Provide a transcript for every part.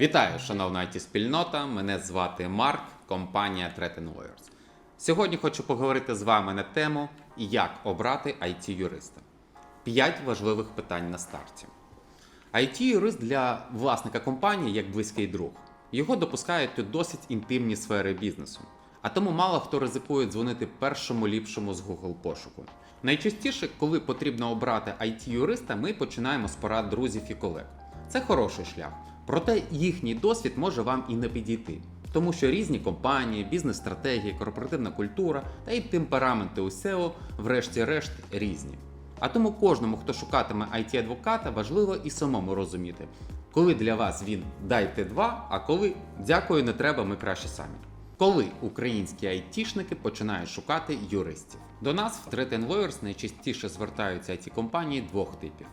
Вітаю, шановна it спільнота Мене звати Марк, компанія Threat Lawyers. Сьогодні хочу поговорити з вами на тему, як обрати it юриста П'ять важливих питань на старті. it юрист для власника компанії як близький друг. Його допускають у досить інтимні сфери бізнесу. А тому мало хто ризикує дзвонити першому ліпшому з Google пошуку. Найчастіше, коли потрібно обрати it юриста ми починаємо з порад друзів і колег. Це хороший шлях. Проте їхній досвід може вам і не підійти, тому що різні компанії, бізнес-стратегії, корпоративна культура та й темпераменти у SEO, врешті-решт, різні. А тому кожному, хто шукатиме it адвоката важливо і самому розуміти, коли для вас він дайте два, а коли дякую, не треба, ми краще самі. Коли українські айтішники починають шукати юристів? До нас в Threat Lawyers найчастіше звертаються it компанії двох типів.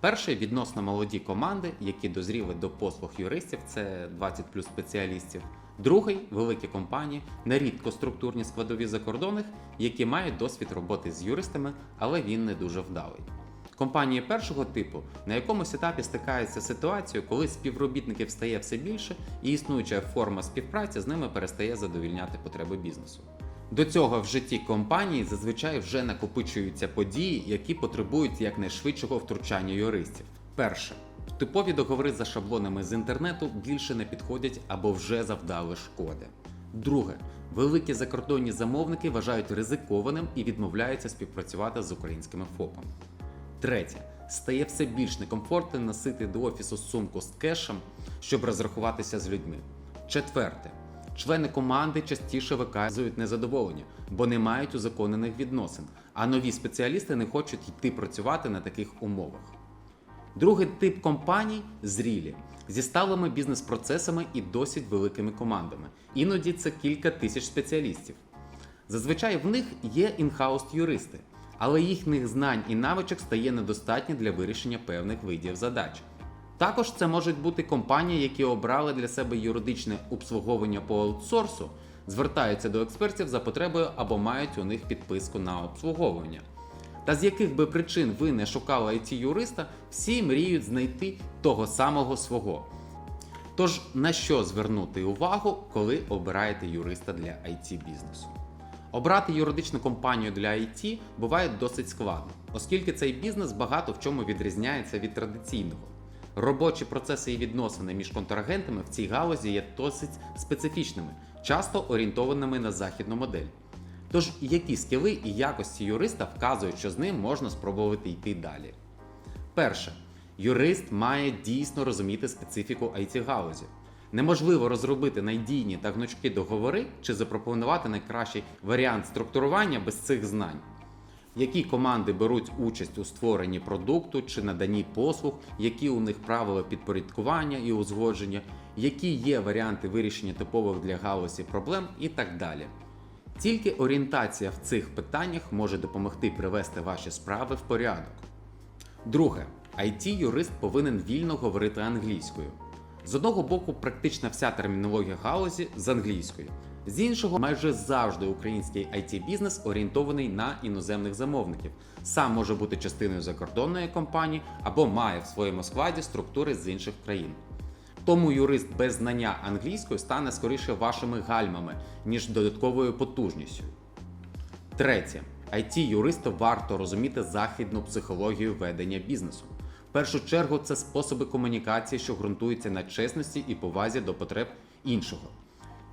Перший відносно молоді команди, які дозріли до послуг юристів, це 20 плюс спеціалістів. Другий великі компанії, нерідко структурні складові закордонних, які мають досвід роботи з юристами, але він не дуже вдалий. Компанії першого типу на якомусь етапі стикаються з ситуацією, коли співробітників стає все більше, і існуюча форма співпраці з ними перестає задовільняти потреби бізнесу. До цього в житті компанії зазвичай вже накопичуються події, які потребують якнайшвидшого втручання юристів. Перше. Типові договори за шаблонами з інтернету більше не підходять або вже завдали шкоди. Друге, великі закордонні замовники вважають ризикованим і відмовляються співпрацювати з українськими ФОПами. Третє. Стає все більш некомфортно носити до офісу сумку з кешем, щоб розрахуватися з людьми. Четверте. Члени команди частіше виказують незадоволення, бо не мають узаконених відносин, а нові спеціалісти не хочуть йти працювати на таких умовах. Другий тип компаній зрілі зі сталими бізнес-процесами і досить великими командами. Іноді це кілька тисяч спеціалістів. Зазвичай в них є інхаус юристи, але їхніх знань і навичок стає недостатньо для вирішення певних видів задач. Також це можуть бути компанії, які обрали для себе юридичне обслуговування по аутсорсу, звертаються до експертів за потребою або мають у них підписку на обслуговування. Та з яких би причин ви не шукали it юриста, всі мріють знайти того самого свого. Тож на що звернути увагу, коли обираєте юриста для it бізнесу? Обрати юридичну компанію для IT буває досить складно, оскільки цей бізнес багато в чому відрізняється від традиційного. Робочі процеси і відносини між контрагентами в цій галузі є досить специфічними, часто орієнтованими на західну модель. Тож, які скіли і якості юриста вказують, що з ним можна спробувати йти далі? Перше, юрист має дійсно розуміти специфіку it галузі. Неможливо розробити надійні та гнучкі договори чи запропонувати найкращий варіант структурування без цих знань. Які команди беруть участь у створенні продукту чи наданні послуг, які у них правила підпорядкування і узгодження, які є варіанти вирішення типових для галузі проблем і так далі. Тільки орієнтація в цих питаннях може допомогти привести ваші справи в порядок. Друге, it юрист повинен вільно говорити англійською. З одного боку, практично вся термінологія галузі з англійською, з іншого, майже завжди український it бізнес орієнтований на іноземних замовників. Сам може бути частиною закордонної компанії або має в своєму складі структури з інших країн. Тому юрист без знання англійської стане скоріше вашими гальмами, ніж додатковою потужністю. Третє. it юристу варто розуміти західну психологію ведення бізнесу. В першу чергу це способи комунікації, що ґрунтуються на чесності і повазі до потреб іншого.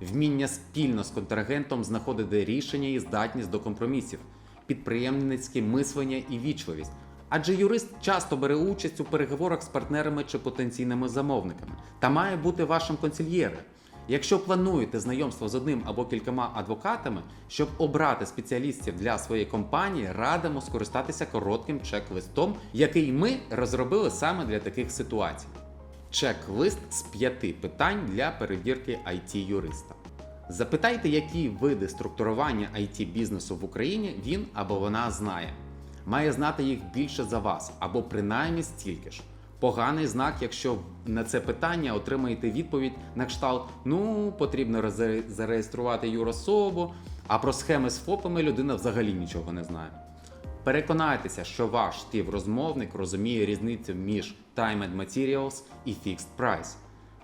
Вміння спільно з контрагентом знаходити рішення і здатність до компромісів, підприємницьке мислення і вічливість. Адже юрист часто бере участь у переговорах з партнерами чи потенційними замовниками та має бути вашим консильєром. Якщо плануєте знайомство з одним або кількома адвокатами, щоб обрати спеціалістів для своєї компанії, радимо скористатися коротким чек-листом, який ми розробили саме для таких ситуацій. Чек-лист з п'яти питань для перевірки it юриста. Запитайте, які види структурування it бізнесу в Україні він або вона знає. Має знати їх більше за вас, або принаймні стільки ж. Поганий знак, якщо на це питання отримаєте відповідь на кшталт: ну, потрібно зареєструвати юрособу, а про схеми з ФОПами людина взагалі нічого не знає. Переконайтеся, що ваш співрозмовник розуміє різницю між Time and Materials і Fixed Price.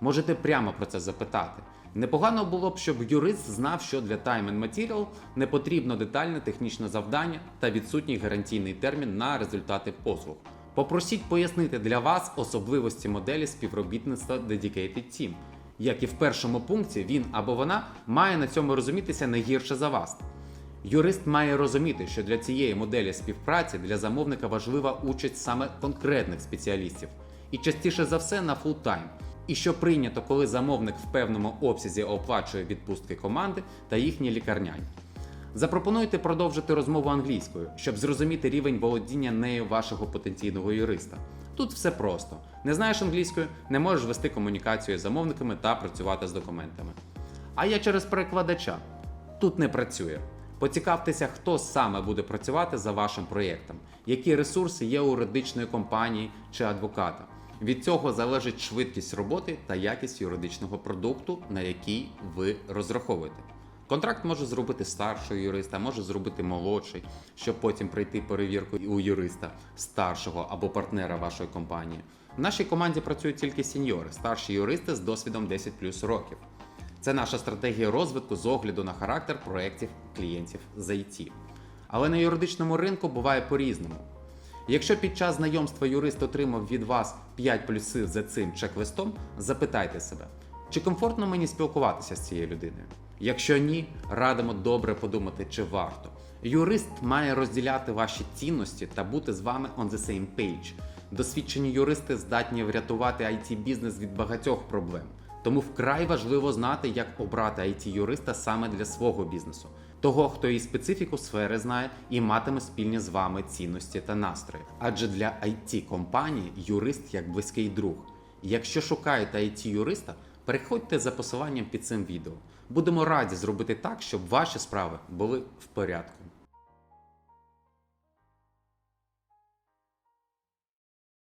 можете прямо про це запитати. Непогано було б, щоб юрист знав, що для Time and Material не потрібно детальне технічне завдання та відсутній гарантійний термін на результати послуг. Попросіть пояснити для вас особливості моделі співробітництва Dedicated Team. Як і в першому пункті, він або вона має на цьому розумітися не гірше за вас. Юрист має розуміти, що для цієї моделі співпраці для замовника важлива участь саме конкретних спеціалістів, і частіше за все на фултайм. І що прийнято, коли замовник в певному обсязі оплачує відпустки команди та їхні лікарняні. Запропонуйте продовжити розмову англійською, щоб зрозуміти рівень володіння нею вашого потенційного юриста. Тут все просто: не знаєш англійською, не можеш вести комунікацію з замовниками та працювати з документами. А я через перекладача. Тут не працює. Поцікавтеся, хто саме буде працювати за вашим проєктом, які ресурси є у юридичної компанії чи адвоката. Від цього залежить швидкість роботи та якість юридичного продукту, на який ви розраховуєте. Контракт може зробити старший юрист, а може зробити молодший, щоб потім пройти перевірку у юриста старшого або партнера вашої компанії. В нашій команді працюють тільки сеньори, старші юристи з досвідом 10 плюс років. Це наша стратегія розвитку з огляду на характер проєктів клієнтів з IT. Але на юридичному ринку буває по-різному. Якщо під час знайомства юрист отримав від вас 5 плюсів за цим чек-листом, запитайте себе, чи комфортно мені спілкуватися з цією людиною? Якщо ні, радимо добре подумати, чи варто. Юрист має розділяти ваші цінності та бути з вами on the same page. Досвідчені юристи здатні врятувати it бізнес від багатьох проблем. Тому вкрай важливо знати, як обрати it юриста саме для свого бізнесу, того, хто і специфіку сфери знає і матиме спільні з вами цінності та настрої. Адже для it компанії юрист як близький друг. Якщо шукаєте it юриста, переходьте за посиланням під цим відео. Будемо раді зробити так, щоб ваші справи були в порядку.